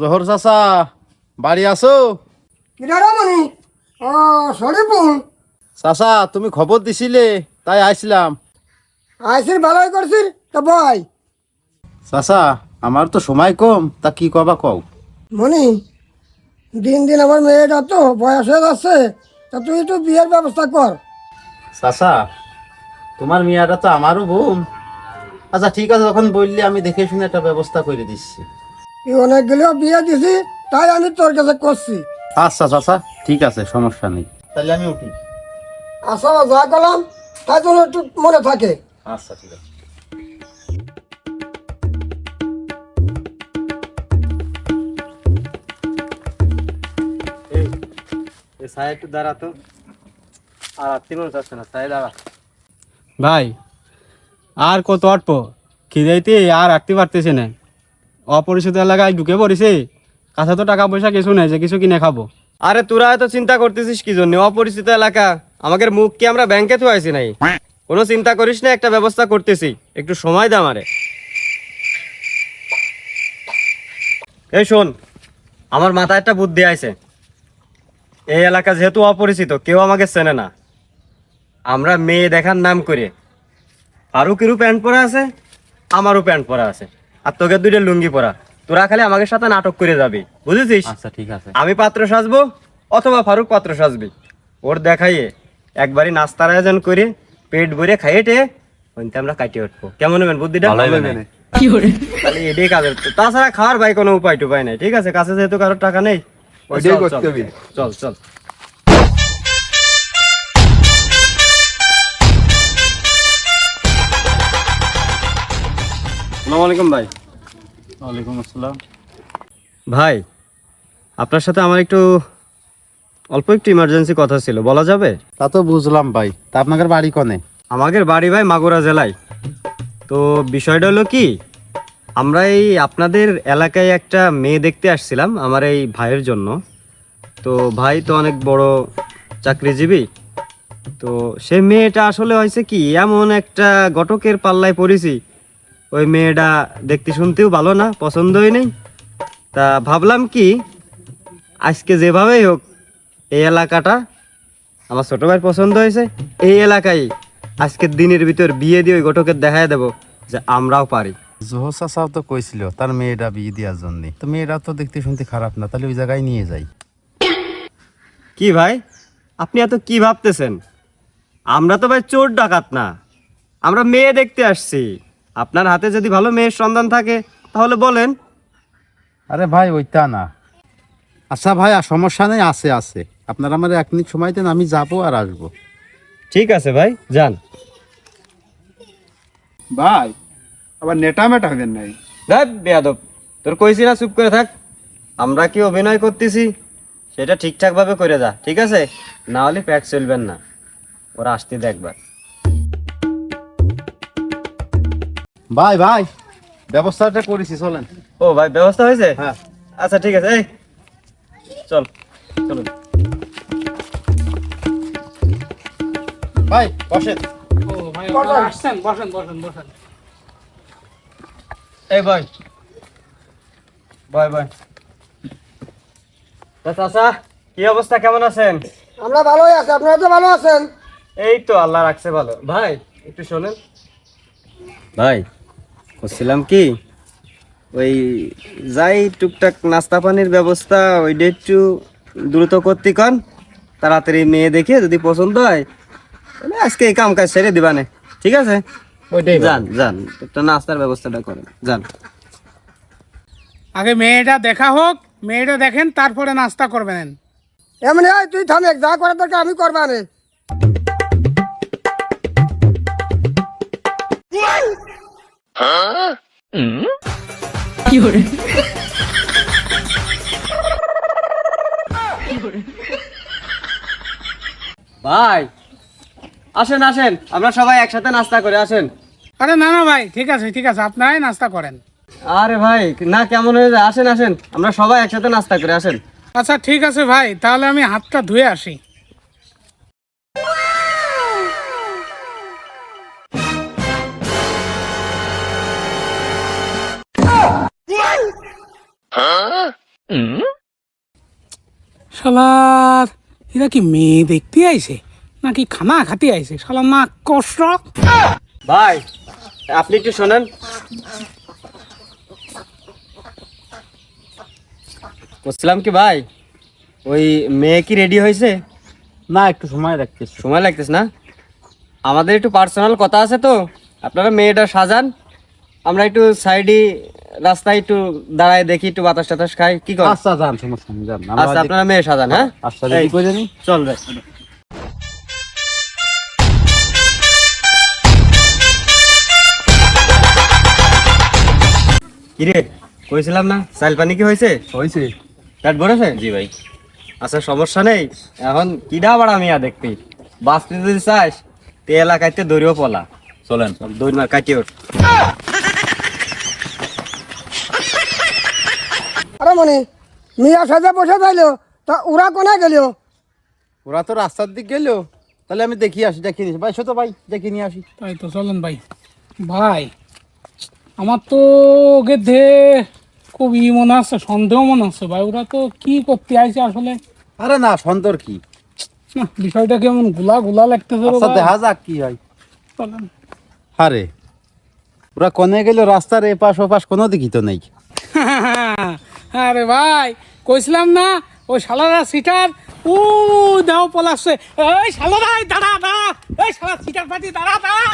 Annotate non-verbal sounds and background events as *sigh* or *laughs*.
জহর চাচা বাড়ি আছো? কিরামণি ও চাচা তুমি খবর দিছিলে তাই আইছিলাম আইসির ভালোই করছিস তো বই চাচা আমার তো সময় কম তা কি কবা কও? মনি দিন দিন আমার মেয়েটা তো বয়স হয়ে যাচ্ছে তা তুই একটু বিয়ের ব্যবস্থা কর চাচা তোমার মেয়াটা তো আমারও বোন আচ্ছা ঠিক আছে যখন বললি আমি দেখে শুনে একটা ব্যবস্থা করে দিচ্ছি অনেকগুলো বিয়ে দিছি তাই আমি তোর কাছে করছি। আচ্ছা চাচা ঠিক আছে সমস্যা নেই। তাহলে আমি উঠি। আশা যা করলাম তাই জন্য একটু মনে থাকে। আচ্ছা ঠিক আছে। সাহেব একটু দাঁড়া তো। আর আত্মীয় মানুষ আসছে না সাহেব দাঁড়া। ভাই আর কত অটপো খিদাইতে আর রাখতে পারতেছে না। অপরিচিত এলাকায় ঢুকে পড়েছে। কাছে তো টাকা পয়সা কিছু নেই, যে কিছু কিনে খাব। আরে তোরা এত চিন্তা করতেছিস কি জন্য? অপরিচিত এলাকা, আমাদের মুখ কি আমরা ব্যাংকে তো আইছি নাই কোনো চিন্তা করিস না, একটা ব্যবস্থা করতেছি। একটু সময় দে আমারে। এই শোন, আমার মাথায় একটা বুদ্ধি আছে এই এলাকা যেহেতু অপরিচিত, কেউ আমাকে চেনে না। আমরা মেয়ে দেখার নাম করে, ফারুকেরও প্যান্ট পরা আছে, আমারও প্যান্ট পরা আছে। আর তোকে দুইটা লুঙ্গি পরা। তোরা খালি আমাদের সাথে নাটক করে যাবি বুঝেছিস? আচ্ছা ঠিক আছে। আমি পাত্র সাজবো অথবা ফারুক পাত্র সাজবি। ওর দেখাইয়ে একবারই নাস্তার আয়োজন করে পেট ভরে খাইয়ে টে ওইতে আমরা কাটিয়ে উঠবো। কেমন হবেন বুদ্ধিটা? তাহলে এটাই কাজের। তাছাড়া খাওয়ার ভাই কোনো উপায় টুপায় নাই ঠিক আছে? কাছে যেহেতু কারোর টাকা নেই ওইটাই করতে হবে। চল চল। আসসালামু আলাইকুম ভাই। ওয়ালাইকুম আসসালাম। ভাই আপনার সাথে আমার একটু অল্প একটু ইমার্জেন্সি কথা ছিল বলা যাবে? তা তো বুঝলাম ভাই। তা আপনাদের বাড়ি কনে? আমাদের বাড়ি ভাই মাগুরা জেলায়। তো বিষয়টা হলো কি আমরা এই আপনাদের এলাকায় একটা মেয়ে দেখতে আসছিলাম আমার এই ভাইয়ের জন্য। তো ভাই তো অনেক বড় চাকরিজীবী। তো সে মেয়েটা আসলে হয়েছে কি এমন একটা ঘটকের পাল্লায় পড়েছি। ওই মেয়েটা দেখতে শুনতেও ভালো না পছন্দই নেই। তা ভাবলাম কি আজকে যেভাবেই হোক এই এলাকাটা আমার ছোট ভাই পছন্দ হয়েছে এই এলাকায় আজকের দিনের ভিতর বিয়ে দিয়ে ওই ঘটকের দেখায় দেবো যে আমরাও পারি। জোহর চাচাও তো কইছিল তার মেয়েটা বিয়ে দেওয়ার জন্য। তো মেয়েটা তো দেখতে শুনতে খারাপ না তাহলে ওই জায়গায় নিয়ে যাই। কি ভাই? আপনি এত কি ভাবতেছেন? আমরা তো ভাই চোর ডাকাত না। আমরা মেয়ে দেখতে আসছি। আপনার হাতে যদি ভালো মেয়ের সন্ধান থাকে তাহলে বলেন। আরে ভাই ওইটা না। আচ্ছা ভাই আর সমস্যা নেই আছে আছে। আপনারা আমার এক মিনিট সময় দেন আমি যাব আর আসব। ঠিক আছে ভাই যান। ভাই আবার নেটা মেটা হবেন নাই। দেখ বেয়াদব তোর কইছি না চুপ করে থাক। আমরা কি অভিনয় করতেছি? সেটা ঠিকঠাকভাবে করে যা ঠিক আছে? না হলে প্যাক চলবেন না। ওরা আসতে দেখবার। ভাই ভাই ব্যবস্থাটা করেছি চলেন। ও ভাই ব্যবস্থা হয়েছে? হ্যাঁ। আচ্ছা ঠিক আছে এই। চল চলুন। ভাই বসেন। এই ভাই। ভাই ভাই। তা চাচা কি অবস্থা কেমন আছেন? আমরা ভালোই আছি আপনারা তো ভালো আছেন? এই তো আল্লাহ রাখছে ভালো। ভাই একটু শোনেন। ভাই বলছিলাম কি ওই যাই টুকটাক নাস্তা পানির ব্যবস্থা ওইটা একটু দ্রুত করতে কন তাড়াতাড়ি মেয়ে দেখে যদি পছন্দ হয় তাহলে আজকে এই কাম কাজ সেরে দিবানে ঠিক আছে? ওইটাই যান যান একটা নাস্তার ব্যবস্থাটা করেন যান। আগে মেয়েটা দেখা হোক মেয়েটা দেখেন তারপরে নাস্তা করবেন। এমনি হয় তুই থামেক যা করার দরকার আমি করবা *laughs* ভাই আসেন আসেন। আমরা সবাই একসাথে নাস্তা করে আসেন। আরে না না ভাই ঠিক আছে ঠিক আছে আপনারাই নাস্তা করেন। আরে ভাই না কেমন হয়ে যায়? আসেন আসেন। আমরা সবাই একসাথে নাস্তা করে আসেন। আচ্ছা ঠিক আছে ভাই তাহলে আমি হাতটা ধুয়ে আসি। শালার এরা কি মেয়ে দেখতে আইছে? নাকি খানা খাতে আইছে? শালা না কষ্ট। ভাই আপনি একটু শোনেন। বলছিলাম কি ভাই ওই মেয়ে কি রেডি হয়েছে? না একটু সময় রাখতেছি সময় লাগতেছে না? আমাদের একটু পার্সোনাল কথা আছে তো। আপনারা মেয়েটা সাজান। আমরা একটু সাইডে রাস্তায় একটু দাঁড়ায় দেখি একটু বাতাস টাতাস খাই। কি কর? আচ্ছা যান সমস্যা নেই যান। আচ্ছা আপনারা মেয়ে সাজান হ্যাঁ? আচ্ছা রেডি এই, করে নি চল ভাই কিরে কইছিলাম না সাইল পানি কি হয়েছে হয়েছে পেট ভরেছে জি ভাই। আচ্ছা সমস্যা নেই। এখন কিডা বাড়া মিয়া দেখবি? বাঁচতে যদি চাস তে এলাকাইতে দৌড়িও পলা। চলেন। দৌড় না কাটিয়ে ওঠ। মনে মিয়া সাজা বসে যাইলো তা ওরা কোনে গেলিও ওরা তো রাস্তার দিক গেল। তাহলে আমি দেখি আসি দেখি নিস ভাই তো ভাই দেখি নিয়ে আসি। তাই তো চলেন ভাই। ভাই আমার তো দে খুব ই মনে আছে সন্দেহ মনে আছে। ভাই ওরা তো কি করতে আইছে আসলে? আরে না সন্তর কি? না, বিষয়টা কেমনগুলা গুলা লাগতেছে রে আচ্ছা ভাই। দেখা যাক কি হয়। চলেন। আরে ওরা কোনে গেল? রাস্তার এপাশ ওপাশ কোনো দিকই তো নেই। *laughs* আরে ভাই, কইছিলাম না ও শালারা সিটার ও দাও পলাশে এই শালারা দাঁড়া দাঁড়া। এই শালা সিটার পাটি দাঁড়া দাঁড়া।